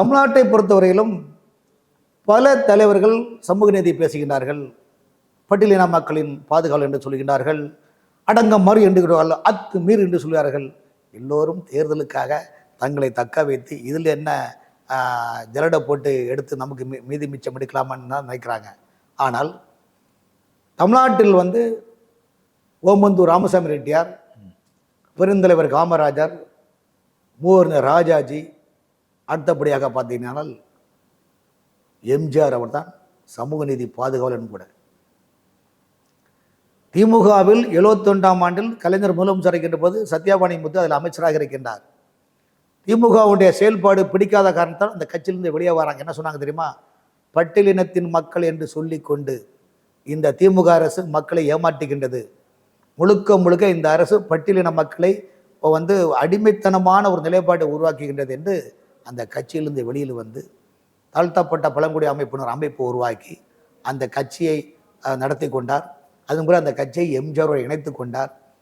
தமிழ்நாட்டை பொறுத்தவரையிலும் பல தலைவர்கள் சமூக நீதி பேசுகின்றார்கள். பட்டியலின மக்களின் பாதுகாவல் என்று சொல்கின்றார்கள். அடங்க மறு என்று அத்து மீறு என்று சொல்கிறார்கள் எல்லோரும் தேர்தலுக்காக தங்களை தக்க வைத்து இதில் என்ன ஜலடை போட்டு எடுத்து நமக்கு மீ மீதி மிச்சம் எடுக்கலாமான்னு தான் நினைக்கிறாங்க. ஆனால் தமிழ்நாட்டில் வந்து ஓமந்தூர் ராமசாமி ரெட்டியார் பெருந்தலைவர் காமராஜர் மூவர் ராஜாஜி அடுத்தபடியாக பார்த்தீங்கன்னால் எம்ஜிஆர் அவர்தான் சமூக நீதி பாதுகாவலன் கூட. திமுகவில் எழுபத்தொண்டாம் ஆண்டில் கலைஞர் முதலமைச்சர் இருக்கின்ற போது சத்யாபாணி முத்து அதில் அமைச்சராக இருக்கின்றார். திமுகவுடைய செயல்பாடு பிடிக்காத காரணத்தால் அந்த கட்சியிலிருந்து வெளியே வராங்க. என்ன சொன்னாங்க தெரியுமா? பட்டியலினத்தின் மக்கள் என்று சொல்லிக்கொண்டு இந்த திமுக அரசு மக்களை ஏமாற்றுகின்றது. முழுக்க முழுக்க இந்த அரசு பட்டியலின மக்களை இப்போ வந்து அடிமைத்தனமான ஒரு நிலைப்பாட்டை உருவாக்குகின்றது என்று அந்த கட்சியிலிருந்து வெளியில் வந்து தாழ்த்தப்பட்ட பழங்குடி அமைப்பினர் அமைப்பு உருவாக்கி அந்த கட்சியை நடத்தி கொண்டார். அதன் பிறகு அந்த கட்சியை எம்ஜிஆரோடு இணைத்து கொண்டார்.